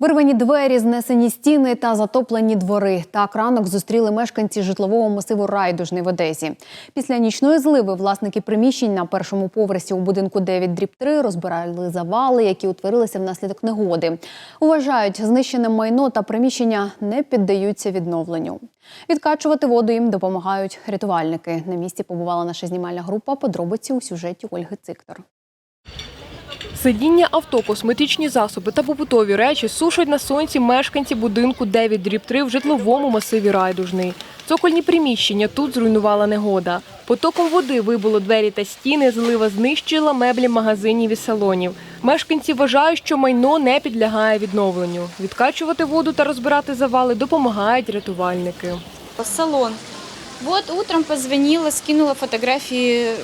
Вирвані двері, знесені стіни та затоплені двори. Так ранок зустріли мешканці житлового масиву Райдужний в Одесі. Після нічної зливи власники приміщень на першому поверсі у будинку 9 дріб 3 розбирали завали, які утворилися внаслідок негоди. Вважають, знищене майно та приміщення не піддаються відновленню. Відкачувати воду їм допомагають рятувальники. На місці побувала наша знімальна група. Подробиці у сюжеті Ольги Циктор. Сидіння авто, косметичні засоби та побутові речі сушать на сонці мешканці будинку 9 дріб 3 в житловому масиві Райдужний. Цокольні приміщення тут зруйнувала негода. Потоком води вибило двері та стіни, злива знищила меблі магазинів і салонів. Мешканці вважають, що майно не підлягає відновленню. Відкачувати воду та розбирати завали допомагають рятувальники. салон. Вот утром позвонила, скинула фотографии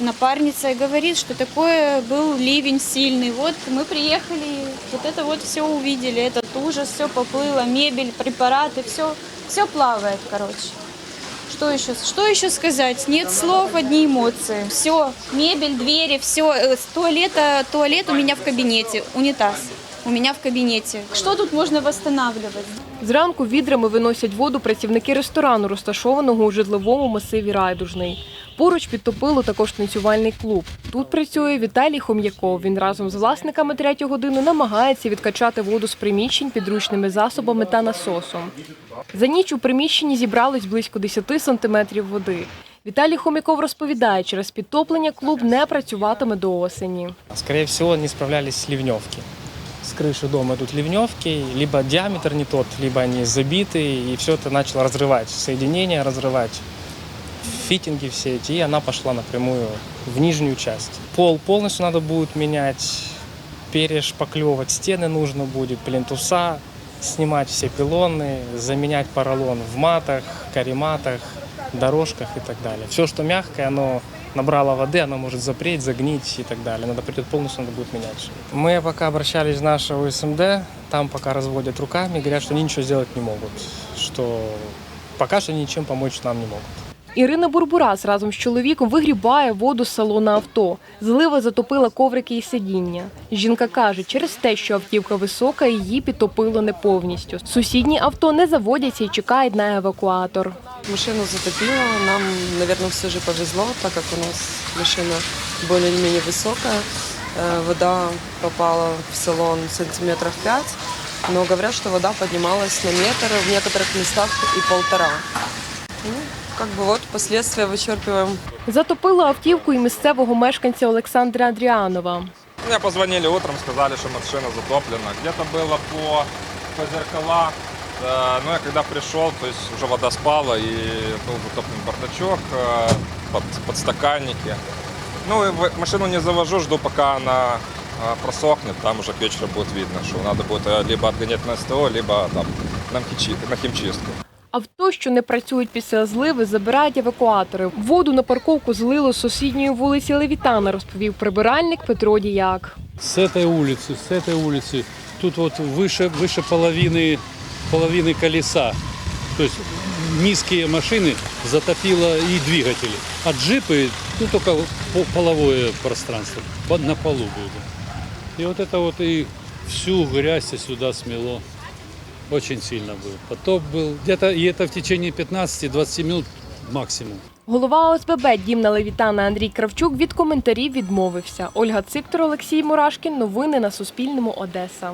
напарница и говорит, что такое был ливень сильный. Вот мы приехали, вот это вот все увидели, этот ужас, все поплыло, мебель, препараты, все, все плавает, короче. Что еще, что еще сказать? Нет слов, одни эмоции. Все, мебель, двери, все. Туалета, туалет у меня в кабинете, унитаз у меня в кабинете. Что тут можно восстанавливать? Зранку відрами виносять воду працівники ресторану, розташованого у житловому масиві Райдужний. Поруч підтопило також танцювальний клуб. Тут працює Віталій Хом'яков. Він разом з власниками третю годину намагається відкачати воду з приміщень підручними засобами та насосом. За ніч у приміщенні зібрались близько 10 сантиметрів води. Віталій Хом'яков розповідає, через підтоплення клуб не працюватиме до осені. Скорее всего, не справлялись с ливневки. С крыши дома идут ливневки, либо диаметр не тот, либо они забиты, и все это начало разрывать соединения, разрывать Фитинги все эти, и она пошла напрямую в нижнюю часть. Пол полностью надо будет менять, перешпаклевывать стены нужно будет, плинтуса, снимать все пилоны, заменять поролон в матах, карематах, дорожках и так далее. Все, что мягкое, оно набрало воды, оно может запреть, загнить и так далее. Надо придет полностью, надо будет менять. Мы пока обращались в наше УСМД, там пока разводят руками, говорят, что они ничего сделать не могут, что пока что ничем помочь нам не могут. Ірина Бурбурас разом з чоловіком вигрібає воду з салона авто. Злива затопила коврики і сидіння. Жінка каже, через те, що автівка висока, її підтопило не повністю. Сусідні авто не заводяться і чекають на евакуатор. Машину затопило. Нам, наверное, все же повезло, так как у нас машина более-менее высокая. Э, Вода попала в салон сантиметров 5, но говорят, что вода поднималась на метр, в некоторых местах и полтора. Ну, как бы вот последствия вычерпываем Затопило автівку і місцевого мешканця Олександра Андріанова. Мне позвонили утром, сказали, что машина затоплена. Где-то было по, по зеркала. Э, Но я когда пришел, то есть уже вода спала и был затоплен бардачок, э, под, подстаканники. Ну и в- машину не завожу, жду пока она э, просохнет, там уже к вечеру будет видно, что надо будет её либо отгонять на СТО, либо там на, химчи- на химчистку. Авто, що не працюють після зливи, забирають евакуатори. Воду на парковку злило з сусідньої вулиці Левітана, розповів прибиральник Петро Діяк. с этой улицы, с этой улицы. Тут вот выше, выше половины, половины колеса. То есть низкие машины затопило и двигатели. А джипы, ну только по- половое пространство, по- на полу было. И вот это вот и всю грязь сюда смело. Очень сильно был. Потоп был где-то, и это в течение 15-20 минут максимум. Голова ОСББ Дімна Левітана Андрій Кравчук від коментарів відмовився. Ольга Циктор, Олексій Мурашкін. Новини на Суспільному. Одеса.